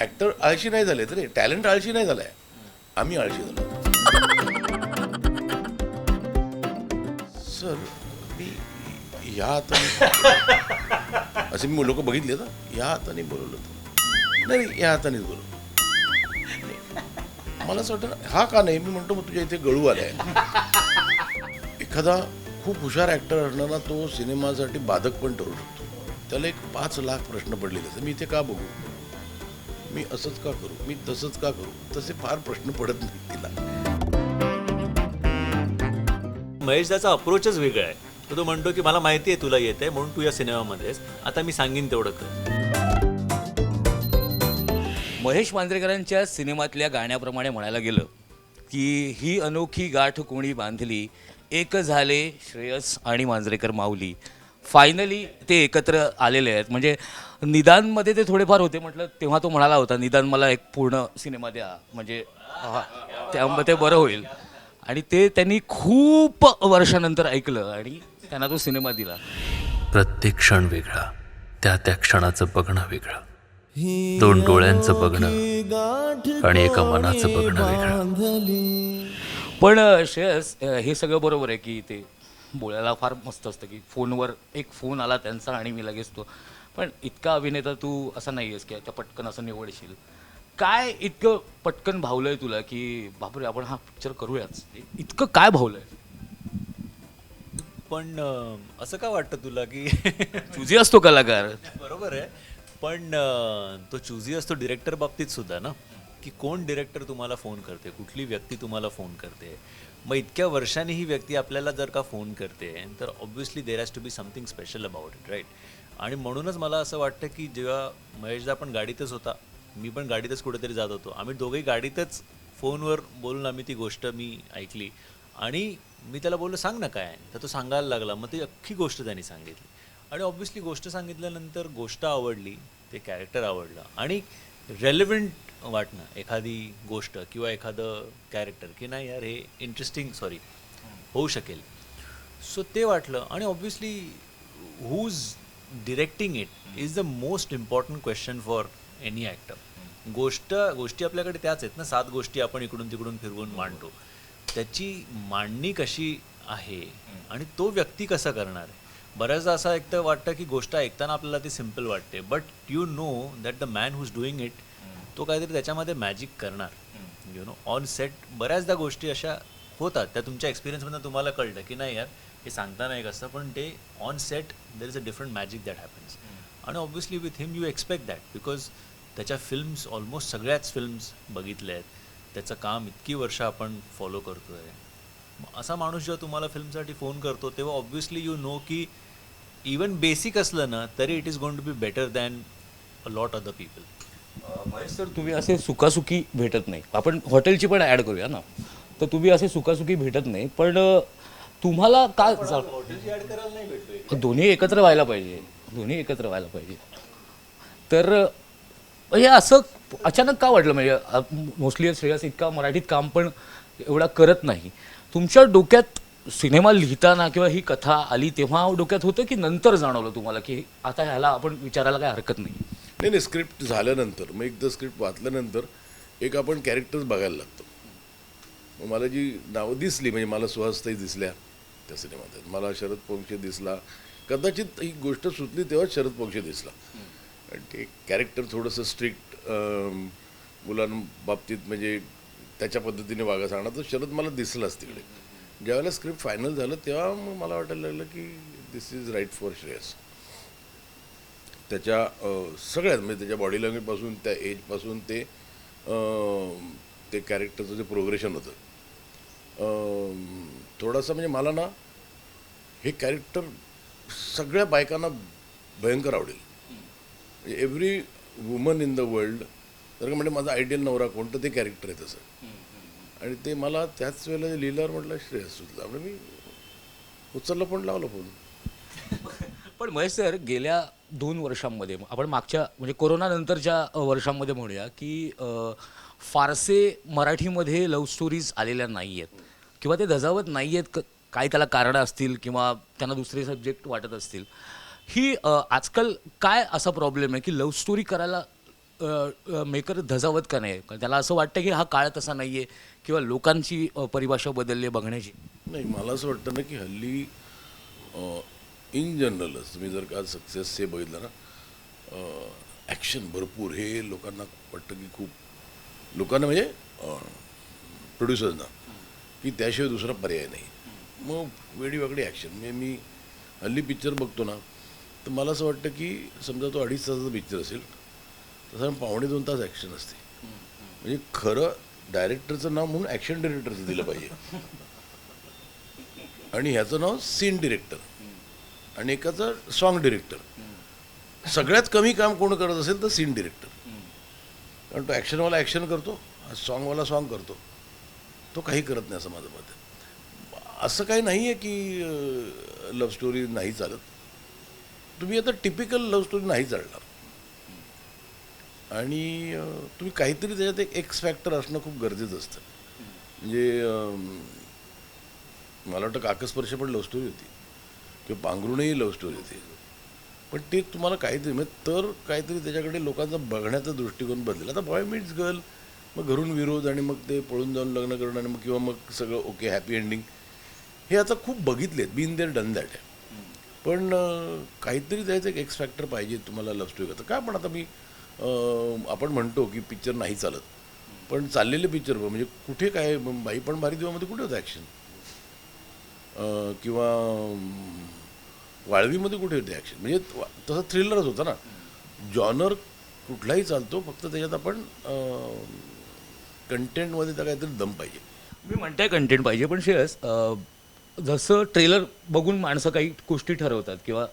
Actor आळशी नाही झाले रे टॅलेंट आळशी नाही झालाय. आम्ही आळशी झालो. सर मी या हाताने असे मी लोक बघितले ना या हाताने बोलवलं होतं. नाही या हातानेच बोलवलं. मला असं वाटतं हा का नाही? मी म्हणतो मग तुझ्या इथे गळू आलाय. एखादा खूप हुशार ऍक्टर असणार ना तो सिनेमासाठी बाधक पण ठरू शकतो. त्याला एक पाच लाख प्रश्न पडलेले मी इथे का बघू? मी असंच का करू? मी तसंच का करू? तसे फार प्रश्न पडत नाही तिला. महेशदाचा अप्रोचच वेगळा आहे. तो तो म्हणतो की मला माहिती आहे तुला येत आहे म्हणून तू या सिनेमामध्येस आता मी सांगीन तेवढं कर. महेश मांजरेकरांच्या सिनेमातल्या गाण्याप्रमाणे म्हणायला गेलं की ही अनोखी गाठ कोणी बांधली? एक झाले श्रेयस आणि मांजरेकर माऊली. फायनली ते एकत्र आलेले आहेत. म्हणजे निदानमध्ये ते थोडेफार होते म्हटलं तेव्हा तो म्हणाला होता निदान मला एक पूर्ण सिनेमा द्या. म्हणजे त्यामुळे ते बरं होईल. आणि ते त्यांनी खूप वर्षानंतर ऐकलं आणि त्यांना तो सिनेमा दिला. प्रत्येक क्षण वेगळा. त्या त्या क्षणाचं बघणं वेगळं. दोन डोळ्यांचं बघणं आणि एका मनाचं बघणं वेगळं. पण श्रेयस हे सगळं बरोबर आहे की ते बोलायला फार मस्त असतं की फोनवर एक फोन आला त्यांचा आणि मी लगेच तो. पण इतका अभिनेता तू असा नाही आहेस की त्या पटकन असं निवडशील. काय इतकं पटकन भावलंय तुला की बापरे आपण हा पिक्चर करूयाच? इतकं काय भावलंय? पण असं का वाटतं तुला की तुझी असतो कलाकार. बरोबर आहे. पण तो चुझी असतो डिरेक्टर बाबतीत सुद्धा ना की कोण डिरेक्टर तुम्हाला फोन करते? कुठली व्यक्ती तुम्हाला फोन करते? मग इतक्या वर्षांनी ही व्यक्ती आपल्याला जर का फोन करते तर obviously there has to be something special about it right आणि म्हणूनच मला असं वाटतं की जेव्हा महेशदा पण गाडीतच होता मी पण गाडीतच कुठेतरी जात होतो. आम्ही दोघेही गाडीतच फोनवर बोलून आम्ही ती गोष्ट मी ऐकली. आणि मी त्याला बोललो सांग ना काय तर तो सांगायला लागला. मग ती अख्खी गोष्ट त्यांनी सांगितली. आणि ऑब्व्हियसली गोष्ट सांगितल्यानंतर गोष्ट आवडली ते कॅरेक्टर आवडलं. आणि रेलेवंट वाटणं एखादी गोष्ट किंवा एखादं कॅरेक्टर की नाही यार हे इंटरेस्टिंग सॉरी होऊ शकेल. सो ते वाटलं आणि obviously who's directing it is the most important question for any actor गोष्ट गोष्टी आपल्याकडे त्याच आहेत ना सात गोष्टी आपण इकडून तिकडून फिरवून मांडतो. त्याची मांडणी कशी आहे आणि तो व्यक्ती कसा करणार आहे? बऱ्याचदा असं ऐकतं वाटतं की गोष्ट ऐकताना आपल्याला ती सिंपल वाटते but you know that the man who's doing it तो काहीतरी त्याच्यामध्ये मॅजिक करणार. यु नो ऑन सेट बऱ्याचदा गोष्टी अशा होतात. त्या तुमच्या एक्सपिरियन्समधून तुम्हाला कळतं की नाही यार हे सांगताना एक असतं पण ते on set there is a different magic that happens आणि obviously with him you expect that because त्याच्या फिल्म्स ऑलमोस्ट सगळ्याच फिल्म्स बघितल्या आहेत. त्याचं काम इतकी वर्ष आपण फॉलो करतो आहे असा माणूस जेव्हा तुम्हाला फिल्मसाठी फोन करतो तेव्हा ऑब्व्हियसली यू नो की इवन बेसिक असलं ना तरी it is going to be better than a lot other people Mahesh sir तुम्ही असे सुखासुखी भेटत नाही. आपण हॉटेलची पण ॲड करूया ना. तर तुम्ही असे सुखासुखी भेटत नाही. पण तुम्हाला का जा- दोन्ही एकत्र व्हायला पाहिजे. दोन्ही एकत्र व्हायला पाहिजे. तर अ, हे असं अचानक का वाटलं म्हणजे मोस्टली श्रेयस इतका मराठीत काम पण एवढा करत नाही. तुमच्या डोक्यात सिनेमा लिहिताना किंवा ही कथा आली तेव्हा डोक्यात होतं की नंतर जाणवलं तुम्हाला की आता ह्याला आपण विचारायला काय हरकत नाही? नाही नाही स्क्रिप्ट झाल्यानंतर मग एकदा स्क्रिप्ट वाचल्यानंतर एक आपण कॅरेक्टर्स बघायला लागतो. मग मला जी नावं दिसली म्हणजे मला सुहासताई दिसल्या त्या सिनेमात मला शरद पोंक्षे दिसला. कदाचित ही गोष्ट सुचली तेव्हा शरद पोंक्षे दिसला. आणि ते कॅरेक्टर थोडंसं स्ट्रिक्ट मुलांबाबतीत म्हणजे त्याच्या पद्धतीने वागा सांगणार तर शरद मला दिसलाच तिकडे. ज्यावेळेला स्क्रिप्ट फायनल झालं तेव्हा मग मला वाटायला लागलं की this is right for Shreyas त्याच्या सगळ्यात म्हणजे त्याच्या बॉडी लँग्वेजपासून त्या एजपासून ते ते कॅरेक्टरचं जे प्रोग्रेशन होतं. थोडासा म्हणजे मला ना हे कॅरेक्टर सगळ्या बायकांना भयंकर आवडेल. Every woman in the world जर का म्हणजे माझा आयडियल नवरा कोणतं ते कॅरेक्टर आहे तसं. आणि ते मला त्याच वेळेला लिहिल्यावर म्हटलं श्रेयस सुचला म्हणजे मी उचललं पण लावलं फोन. पण महेश सर गेल्या दोन वर्षांमध्ये आपण मागच्या म्हणजे कोरोनानंतरच्या वर्षांमध्ये म्हणूया की फारसे मराठीमध्ये लव्ह स्टोरीज आलेल्या नाही आहेत किंवा ते धजावत नाही आहेत क काय त्याला कारणं असतील किंवा त्यांना दुसरे सब्जेक्ट वाटत असतील. ही आजकाल काय असा प्रॉब्लेम आहे की लव्ह स्टोरी करायला मेकर धजावत का नाही? त्याला असं वाटतं की हा काळ तसा नाही आहे किंवा लोकांची परिभाषा बदलली आहे बघण्याची. नाही मला असं वाटतं ना की हल्ली इन जनरलच तुम्ही जर का सक्सेस हे बघितलं ना ॲक्शन भरपूर. हे लोकांना वाटतं की खूप लोकांना म्हणजे प्रोड्युसर्सना की त्याशिवाय दुसरा पर्याय नाही. मग वेडी ॲक्शन म्हणजे मी हल्ली पिक्चर बघतो ना तर मला असं वाटतं की समजा तो अडीच तासाचा पिक्चर असेल तसा पावणे दोन तास ॲक्शन असते. म्हणजे खरं डायरेक्टरचं नाव म्हणून ॲक्शन डिरेक्टरचं दिलं पाहिजे. आणि ह्याचं नाव सीन डिरेक्टर आणि एकाचं सॉन्ग डिरेक्टर सगळ्यात कमी काम कोण करत असेल तर सीन डिरेक्टर कारण तो ॲक्शनवाला ॲक्शन करतो सॉन्गवाला सॉन्ग करतो. तो काही करत नाही असं माझं मत आहे. असं काही नाही आहे की लव्ह स्टोरी नाही चालत. तुम्ही आता टिपिकल लव्ह स्टोरी नाही चालणार. आणि तुम्ही काहीतरी त्याच्यात एक एक्स फॅक्टर असणं खूप गरजेचं असतं. म्हणजे मला वाटतं काकस्पर्श पण लव्ह स्टोरी होती. किंवा पांघरूणही लव्ह स्टोरी होती. पण ते तुम्हाला काहीतरी म्हणजे तर काहीतरी त्याच्याकडे लोकांचा बघण्याचा दृष्टिकोन बदलेल. आता बॉय मीट्स गर्ल मग घरून विरोध आणि मग ते पळून जाऊन लग्न करणं आणि मग किंवा मग सगळं ओके हॅपी एंडिंग हे आता खूप बघितले आहेत. बीन देअर डन दॅट आहे पण काहीतरी त्याचं एक एक्स फॅक्टर पाहिजे तुम्हाला लव्ह स्टोरी करता. काय पण आता मी आपण म्हणतो की पिक्चर नाही चालत. पण चाललेले पिक्चर म्हणजे कुठे काय बाई पण भारी दिवामध्ये कुठे होतं ॲक्शन किंवा वाळवीमध्ये कुठे होते ॲक्शन म्हणजे तसा थ्रिलरच होता ना. जॉनर कुठलाही चालतो फक्त त्याच्यात आपण कंटेंटमध्ये त्या काहीतरी दम पाहिजे. मी म्हणताय कंटेंट पाहिजे पण श्रेयस जसं ट्रेलर बघून माणसं काही गोष्टी ठरवतात किंवा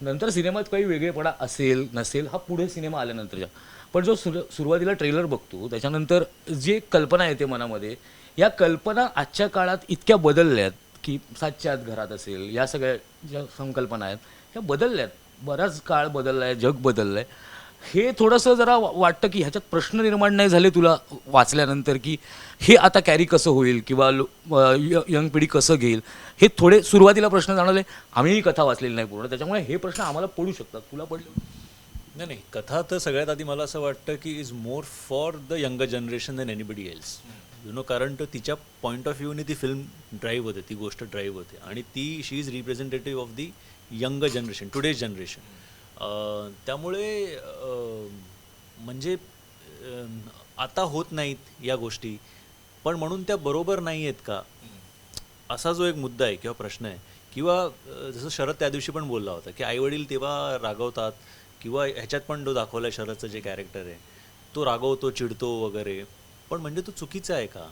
नंतर सिनेमात काही वेगळेपणा असेल नसेल हा पुढे सिनेमा आल्यानंतरच्या. पण जो सुर सुरुवातीला ट्रेलर बघतो त्याच्यानंतर जे कल्पना येते मनामध्ये या कल्पना आजच्या काळात इतक्या बदलल्या आहेत की सातच्या आत घरात असेल या सगळ्या ज्या संकल्पना आहेत ह्या बदलल्यात. बराच काळ बदलला आहे जग बदललं आहे हे थोडंसं जरा वा- वाटतं की ह्याच्यात प्रश्न निर्माण नाही झाले तुला वाचल्यानंतर की हे आता कॅरी कसं होईल किंवा लो- य- यंग पिढी कसं घेईल? हे थोडे सुरुवातीला प्रश्न जाणवले. आम्हीही कथा वाचलेली नाही पूर्ण. त्याच्यामुळे हे प्रश्न आम्हाला पडू शकतात. तुला पडले? नाही नाही. कथा तर सगळ्यात आधी मला असं वाटतं की is more for the younger generation than anybody else you know कारण तिच्या पॉईंट ऑफ व्ह्यूने ती फिल्म ड्राईव्ह होते ती गोष्ट ड्राईव्ह होते. आणि ती she is representative of the young generation today's generation त्यामुळे म्हणजे आता होत नाहीत या गोष्टी पण म्हणून त्या बरोबर नाही आहेत का? असा जो एक मुद्दा आहे किंवा प्रश्न आहे. किंवा जसं शरद त्या दिवशी पण बोलला होता की आईवडील तेव्हा रागवतात किंवा ह्याच्यात पण तो दाखवला आहे शरदचं जे कॅरेक्टर आहे. तो रागवतो चिडतो वगैरे. पण म्हणजे तो चुकीचा आहे का?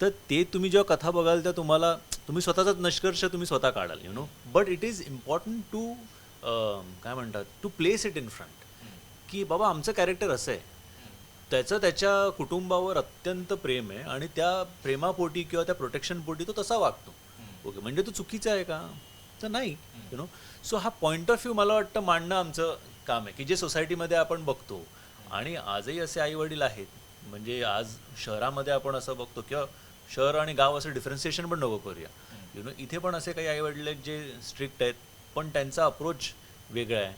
तर ते तुम्ही जेव्हा कथा बघाल तर तुम्हाला तुम्ही स्वतःचाच निष्कर्ष तुम्ही स्वतः काढाल you know but it is important to काय म्हणतात to place it in front की बाबा आमचं कॅरेक्टर असं आहे. त्याचं त्याच्या कुटुंबावर अत्यंत प्रेम आहे आणि त्या प्रेमापोटी किंवा त्या प्रोटेक्शनपोटी तो तसा वागतो. ओके म्हणजे तो चुकीचा आहे का? तर नाही यु नो सो हा पॉईंट ऑफ व्ह्यू मला वाटतं मांडणं आमचं काम आहे की जे सोसायटीमध्ये आपण बघतो. आणि आजही असे आई वडील आहेत म्हणजे आज शहरामध्ये आपण असं बघतो किंवा शहर आणि गाव असं डिफरन्सिएशन पण नको करूया. यु नो इथे पण असे काही आई वडील आहेत जे स्ट्रिक्ट आहेत पण त्यांचा अप्रोच वेगळा आहे.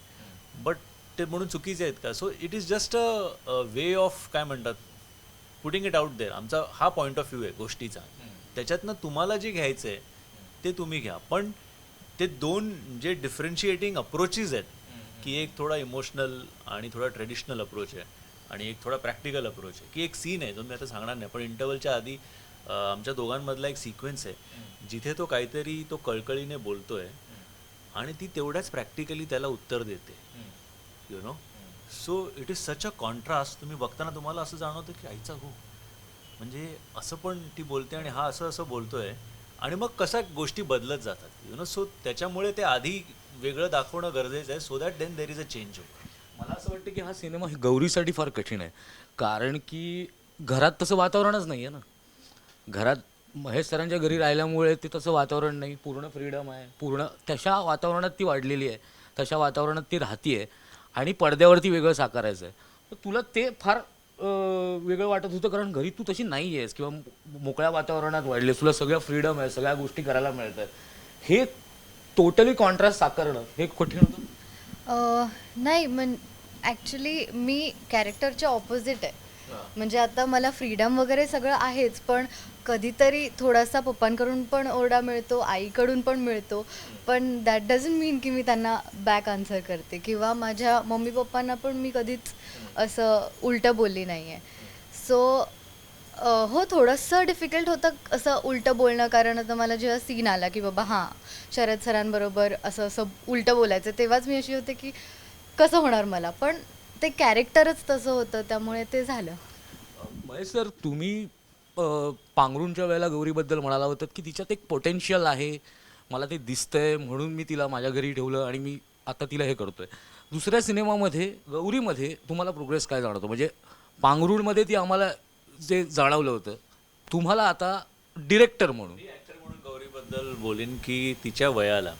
बट ते म्हणून चुकीचे आहेत का? So it is just a way of काय म्हणतात पुटिंग इट आउट देअर आमचा हा पॉईंट ऑफ व्ह्यू आहे गोष्टीचा. त्याच्यातनं तुम्हाला जे घ्यायचं आहे ते तुम्ही घ्या. पण ते दोन जे डिफरन्शिएटिंग अप्रोचेस आहेत की एक थोडा इमोशनल आणि थोडा ट्रेडिशनल अप्रोच आहे. आणि एक थोडा प्रॅक्टिकल अप्रोच आहे. की एक सीन आहे जो मी आता सांगणार नाही पण इंटरवलच्या आधी आमच्या दोघांमधला एक सिक्वेन्स आहे. जिथे तो काहीतरी तो कळकळीने बोलतोय आणि ती तेवढ्याच प्रॅक्टिकली त्याला उत्तर देते. You know so it is such a contrast तुम्ही बघताना तुम्हाला असं जाणवतं की आईचा हो. म्हणजे असं पण ती बोलते आणि हा असं असं बोलतोय आणि मग कशा गोष्टी बदलत जातात. यु नो सो त्याच्यामुळे ते आधी वेगळं दाखवणं गरजेचं आहे. So that then there is a change मला असं वाटतं की हा सिनेमा हे गौरीसाठी फार कठीण आहे. कारण की घरात तसं वातावरणच नाही आहे ना. घरात महेश सरांच्या घरी राहिल्यामुळे ते तसं वातावरण नाही. पूर्ण फ्रीडम आहे. पूर्ण तशा वातावरणात ती वाढलेली आहे. तशा वातावरणात ती राहतीये. आणि पडद्यावरती वेगळं साकारायचं आहे तर तुला ते फार वेगळं वाटत होतं कारण घरी तू तशी नाही आहेस किंवा मोकळ्या वातावरणात वाढलेस तुला सगळं फ्रीडम आहे. सगळ्या गोष्टी करायला मिळतात हे टोटली कॉन्ट्रास्ट साकारणं हे कठीण होतं? नाही म्हण ॲक्च्युली मी कॅरेक्टरच्या ऑपोजिट आहे. म्हणजे आता मला फ्रीडम वगैरे सगळं आहेच पण कधीतरी थोडासा पप्पांकडून पण ओरडा मिळतो आईकडून पण मिळतो. पण दॅट डझंट मीन की मी त्यांना बॅक आन्सर करते किंवा माझ्या मम्मी पप्पांना पण मी कधीच असं उलटं बोलली नाही आहे सो हो थोडंसं डिफिकल्ट होतं असं उलटं बोलणं कारण आता मला जेव्हा सीन आला की बाबा हां शरद सरांबरोबर असं असं उलटं बोलायचं तेव्हाच मी अशी होते की कसं होणार मला? पण ते कॅरेक्टरच तसं होतं त्यामुळे ते झालं. महेश सर तुम्ही अ, पांघरूणच्या वेळेला गौरीबद्दल म्हणाला होतात की तिच्यात एक पोटेन्शियल आहे मला ते दिसतंय म्हणून मी तिला माझ्या घरी ठेवलं आणि मी आता तिला हे करतोय. दुसऱ्या सिनेमामध्ये गौरीमध्ये तुम्हाला प्रोग्रेस काय जाणवतो? म्हणजे पांघरूणमध्ये ती आम्हाला जे जाणवलं होतं तुम्हाला आता डिरेक्टर म्हणून. मी ॲक्टर म्हणून गौरीबद्दल बोलेन की तिच्या वयाला.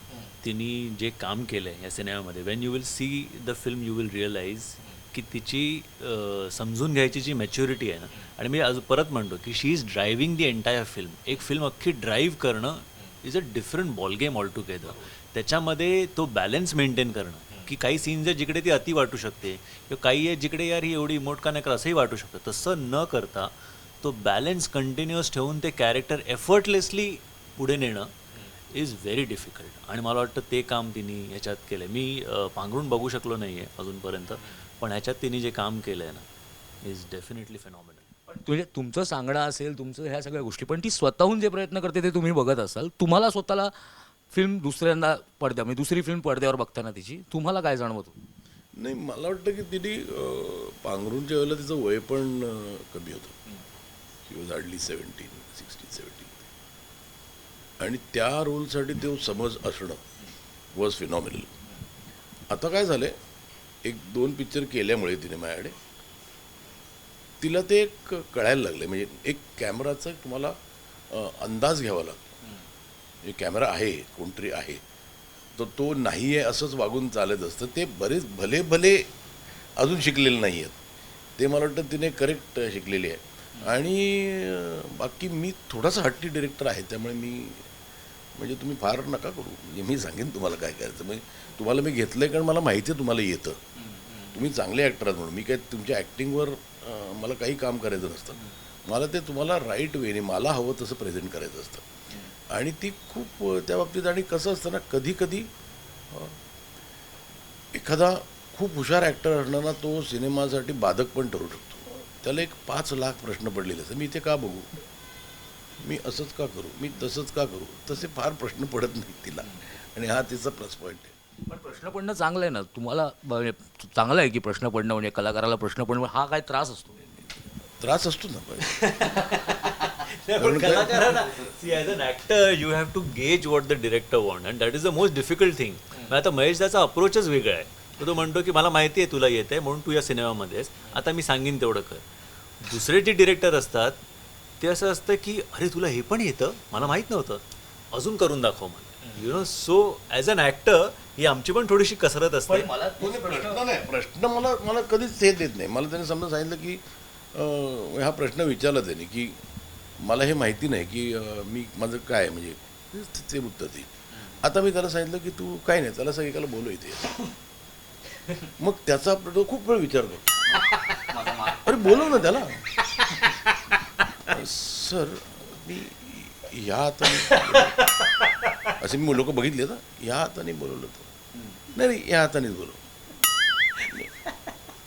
तिने जे काम केलं आहे या सिनेमामध्ये when you will see the film you will realise की तिची समजून घ्यायची जी मॅच्युरिटी आहे ना आणि मी आज परत म्हणतो की she is driving the entire film एक फिल्म अख्खी ड्राईव्ह करणं is a different ball game altogether त्याच्यामध्ये तो बॅलन्स मेंटेन करणं की काही सीन्स आहे जिकडे ती अति वाटू शकते किंवा काही आहे जिकडे यार ही एवढी इमोट का नाही करा असंही वाटू शकतं. तसं न करता तो बॅलन्स कंटिन्युअस ठेवून ते कॅरेक्टर एफर्टलेसली पुढे नेणं इज व्हेरी डिफिकल्ट आणि मला वाटतं ते काम तिने ह्याच्यात केलं मी पांघरून बघू शकलो नाही आहे अजूनपर्यंत पण ह्याच्यात तिने जे काम केलं आहे ना इज डेफिनेटली फेनॉमिनल पण म्हणजे तुमचं सांगणं असेल तुमचं ह्या सगळ्या गोष्टी पण ती स्वतःहून जे प्रयत्न करते ते तुम्ही बघत असाल. तुम्हाला स्वतःला फिल्म दुसऱ्यांदा पडद्या म्हणजे दुसरी फिल्म पडद्यावर बघताना तिची तुम्हाला काय जाणवत? होतं नाही मला वाटतं की तिने अं, पांघरूणच्या वेळेला तिचं वय पण कमी होतं. ही वॉज हार्डली सेवन्टीन आणि त्या रोलसाठी तो समज असणं वॉज फिनॉमिनल आता काय झालंय? एक दोन पिक्चर केल्यामुळे तिने माझ्याकडे. तिला ते एक कळायला लागले म्हणजे एक कॅमेराचा तुम्हाला अंदाज घ्यावा लागतो. म्हणजे जे कॅमेरा आहे कोणतरी आहे. तर तो नाही आहे असंच वागून चालत असतं. ते बरेच भले भले अजून शिकलेले नाही आहेत ते मला वाटतं तिने करेक्ट शिकलेली आहे. आणि बाकी मी थोडासा हट्टी डिरेक्टर आहे त्यामुळे मी म्हणजे तुम्ही फार नका करू. म्हणजे मी सांगेन तुम्हाला काय करायचं. म्हणजे तुम्हाला मी घेतलं आहे कारण मला माहिती आहे तुम्हाला येतं. तुम्ही चांगले ॲक्टर आहात म्हणून. मी काय तुमच्या ॲक्टिंगवर मला काही काम करायचं नसतं. मला ते तुम्हाला राईट वेने मला हवं तसं प्रेझेंट करायचं असतं. आणि ती खूप त्या बाबतीत आणि कसं असतं ना कधी कधी एखादा खूप हुशार ॲक्टर असणार ना तो सिनेमासाठी बाधक पण ठरू शकतो. त्याला एक पाच लाख प्रश्न पडलेले असतात. मी ते का बघू? मी असंच का करू? मी तसंच का करू? तसे फार प्रश्न पडत नाहीत तिला. आणि हा तिचा प्लस पॉईंट आहे. पण प्रश्न पडणं चांगलं आहे ना. तुम्हाला चांगलं आहे की प्रश्न पडणं म्हणजे कलाकाराला प्रश्न पडणं हा काय त्रास असतो? त्रास असतो ना पण. पण कलाकारांना see as an actor you have to gauge what the director want and that is the most difficult thing आता महेश त्याचा अप्रोचच वेगळा आहे. तर तो म्हणतो की मला माहिती आहे तुला येत आहे म्हणून तू या सिनेमामध्ये आहेस. आता मी सांगीन तेवढं कर. दुसरे जे डिरेक्टर असतात ते असं असतं की अरे तुला हे पण येतं? मला माहीत नव्हतं. अजून करून दाखव मला. You know so as an actor ही आमची पण थोडीशी कसरत असते. कोणी प्रश्न नाही प्रश्न मला मला कधीच हे देत नाही. मला त्याने समजा सांगितलं की अं, हा प्रश्न विचारला त्याने की मला हे माहिती नाही की अं, मी माझं काय आहे? म्हणजे ते उत्तर दे आता मी त्याला सांगितलं की तू काय नाही त्याला सगळीकाला बोलू इथे. मग त्याचा तो खूप वेळ विचार करतो अरे बोलव ना त्याला. सर मी या हाताने असे मी लोक बघितले ना या हाताने बोलवलं तर नाही नाही या हातानेच बोलव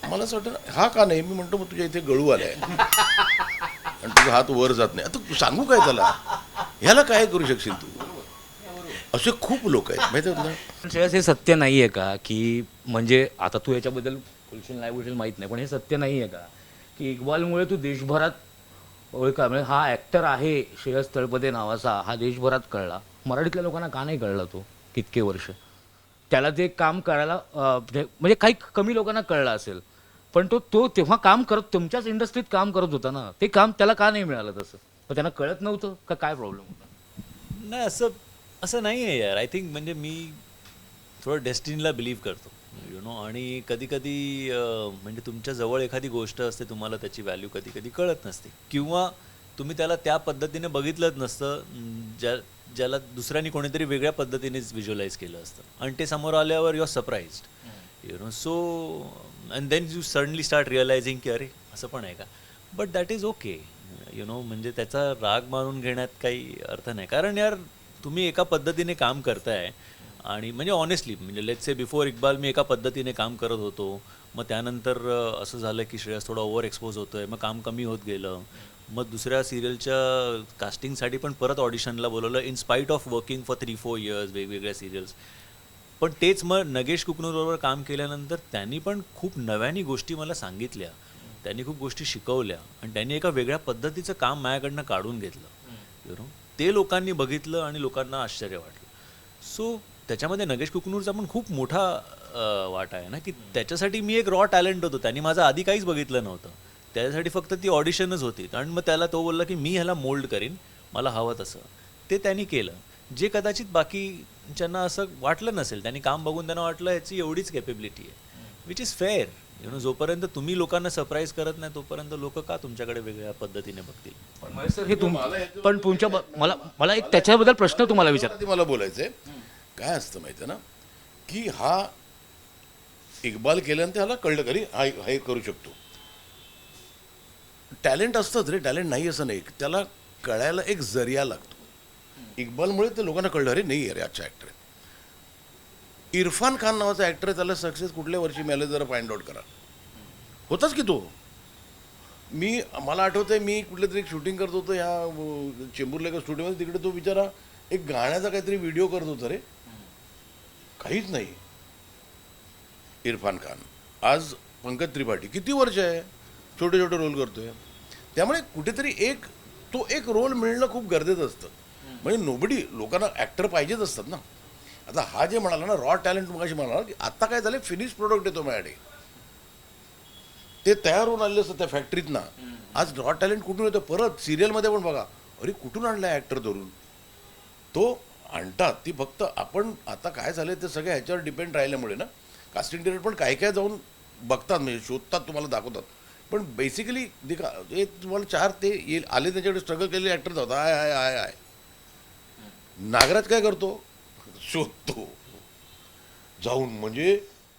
मला असं वाटतं हा का नाही? मी म्हणतो मग तुझ्या इथे गळू आलाय. आणि तुझा हात वर जात नाही. आता तू सांगू काय त्याला? ह्याला काय करू शकशील तू? असे खूप लोक आहेत. माहिती ना पण श्रेयस हे सत्य नाही आहे का की म्हणजे आता तू याच्याबद्दल बोलशील नाही बोलशील माहीत नाही पण हे सत्य नाही आहे का की इक्बालमुळे तू देशभरात ओळखा म्हणजे हा ॲक्टर आहे श्रेयस तळपदे नावाचा. हा देशभरात कळला. मराठीतल्या लोकांना का नाही कळला तो? कितके वर्ष. त्याला ते काम करायला म्हणजे काही कमी लोकांना कळलं असेल. पण तो तो तेव्हा काम करत तुमच्याच इंडस्ट्रीत काम करत होता ना? ते काम त्याला का नाही मिळालं तसं? पण त्यांना कळत नव्हतं का काय प्रॉब्लेम होता? नाही असं असं नाही आहे यार. आय थिंक म्हणजे मी थोडं डेस्टिनीला बिलीव्ह करतो. यु नो आणि कधी कधी म्हणजे तुमच्या जवळ एखादी गोष्ट असते तुम्हाला त्याची व्हॅल्यू कधी कधी कळत नसते. किंवा तुम्ही त्याला त्या पद्धतीने बघितलंच नसतं ज्या ज्याला दुसऱ्यानी कोणीतरी वेगळ्या पद्धतीनेच व्हिज्युअलाइज केलं असतं. आणि ते समोर आल्यावर you are surprised you know so and then you suddenly start realising की अरे असं पण आहे का? But that is okay you know म्हणजे त्याचा राग मानून घेण्यात काही अर्थ नाही. कारण यार तुम्ही एका पद्धतीने काम करताय आणि म्हणजे ऑनेस्टली म्हणजे लेट्स से बिफोर इक्बाल मी एका पद्धतीने काम करत होतो मग त्यानंतर असं झालं की श्रेयस थोडा ओव्हर एक्सपोज होतोय मग काम कमी होत गेलं. मग दुसऱ्या सिरियलच्या कास्टिंगसाठी पण परत ऑडिशनला बोलवलं in spite of working for three four years वेगवेगळ्या सिरियल्स पण तेच मग नगेश कुकनूरबरोबर काम केल्यानंतर त्यांनी पण खूप नव्याने गोष्टी मला सांगितल्या. त्यांनी खूप गोष्टी शिकवल्या आणि त्यांनी एका वेगळ्या पद्धतीचं काम माझ्याकडनं काढून घेतलं. यु नो ते लोकांनी बघितलं आणि लोकांना आश्चर्य वाटलं. सो त्याच्यामध्ये नगेश कुकनूरचा पण खूप मोठा वाटा आहे ना की त्याच्यासाठी मी एक रॉ टॅलेंट होतो. त्यांनी माझं आधी काहीच बघितलं नव्हतं. त्याच्यासाठी फक्त ती ऑडिशनच होती. आणि मग त्याला तो बोलला की मी ह्याला मोल्ड करीन मला हवं तसं. ते त्यांनी केलं. जे कदाचित बाकीच्यांना असं वाटलं नसेल त्यांनी काम बघून त्यांना वाटलं याची एवढीच कॅपेबिलिटी आहे. Which is fair you know जोपर्यंत तुम्ही लोकांना सरप्राईज करत नाही तोपर्यंत लोक का तुमच्याकडे वेगळ्या पद्धतीने बघतील? पण हे तुम पण तुमच्या ब- मला मला एक त्याच्याबद्दल प्रश्न तुम्हाला विचार मला बोलायचंय. काय असतं माहिती आहे ना? की हा इक्बाल केल्यानंतर ह्याला कळलं करी हा हे करू शकतो. टॅलेंट असतंच रे टॅलेंट नाही असं नाही. त्याला कळायला एक जरिया लागतो. इक्बालमुळे ते लोकांना कळलं अरे नाही अरे अच्छा ॲक्टर आहे. इरफान खान नावाचा ॲक्टर त्याला सक्सेस कुठल्या वर्षी मिळालं जरा फाइंड आउट करा. होताच की तो? मी मला आठवतंय मी कुठल्या तरी शूटिंग करत होतो ह्या चेंबूरला एका स्टुडिओमध्ये तिकडे तो बिचारा एक गाण्याचा काहीतरी व्हिडिओ करत होता रे. काहीच नाही. इरफान खान. आज पंकज त्रिपाठी. किती वर्ष आहे? छोटे छोटे रोल करतोय. त्यामुळे कुठेतरी एक तो एक रोल मिळणं खूप गरजेचं असतं. म्हणजे नोबडी लोकांना ॲक्टर पाहिजेच असतात ना. आता हा जे म्हणाला ना रॉ टॅलेंट मगाशी म्हणाला की आता काय झालं फिनिश प्रोडक्ट येतो माझ्याकडे. ते तयार होऊन आलेले असतात त्या फॅक्टरीतनं आज रॉ टॅलेंट कुठून येतो? परत सिरियलमध्ये पण बघा. अरे कुठून आणलाय ॲक्टर धरून तो आणतात ती फक्त आपण आता काय झालं ते सगळ्या ह्याच्यावर डिपेंड राहिल्यामुळे ना कास्टिंग डिरेक्टर पण काय काय जाऊन बघतात म्हणजे शोधतात तुम्हाला दाखवतात. पण बेसिकली दिखा हे तुम्हाला चार ते येईल आले त्याच्याकडे स्ट्रगल केलेले ॲक्टर जातात I I I I. Nagraj काय करतो? शोधतो. जाऊन म्हणजे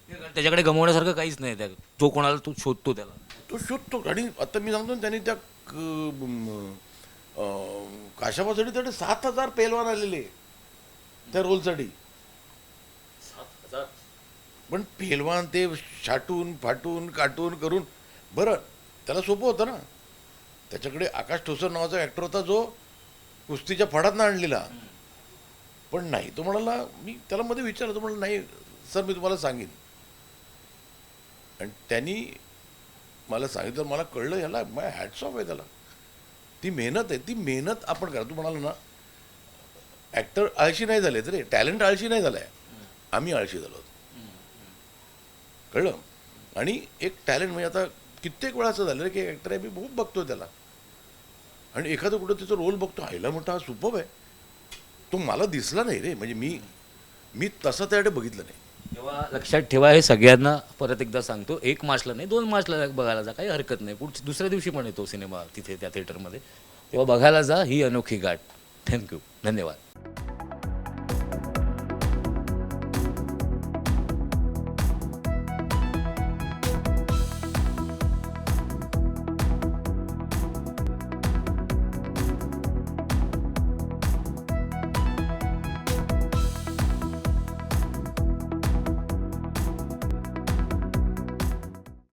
त्याच्याकडे गमवण्यासारखं काहीच नाही त्या जो कोणाला तो शोधतो त्याला. तो शोधतो. आणि आता मी सांगतो त्यांनी त्या क- म, अं, काशाबासाठी त्याकडे सात हजार पेलवान आलेले त्या रोलसाठी. पण पेलवान ते छाटून फाटून काटून करून बरं त्याला सोपं होतं ना. त्याच्याकडे आकाश ठोसर नावाचा ॲक्टर होता जो कुस्तीच्या फडातनं आणलेला. पण नाही तो म्हणाला मी त्याला मध्ये विचारलं तो म्हणाला नाही सर मी तुम्हाला सांगेन. आणि त्यांनी मला सांगितलं मला कळलं याला माय हॅट्स ऑफ आहे त्याला. ती मेहनत आहे ती मेहनत आपण करा. तू म्हणाला ना ॲक्टर आळशी नाही झाले रे टॅलेंट आळशी नाही झालाय. आम्ही आळशी झालो कळलं? आणि एक टॅलेंट म्हणजे आता कित्येक वेळा असं झालं रे की ॲक्टर आहे मी खूप बघतो त्याला. आणि एखादं कुठं तिचा रोल बघतो आईला मोठा हा सुपब आहे. तो मला दिसला नाही रे. म्हणजे मी मी तसं त्याकडे बघितलं नाही. तेव्हा लक्षात ठेवा हे सगळ्यांना परत एकदा सांगतो. एक मार्चला नाही दोन मार्चला बघायला जा काही हरकत नाही. पुढच्या दुसऱ्या दिवशी पण येतो सिनेमा तिथे त्या थिएटरमध्ये तेव्हा बघायला जा ही अनोखी गाठ. थँक्यू धन्यवाद.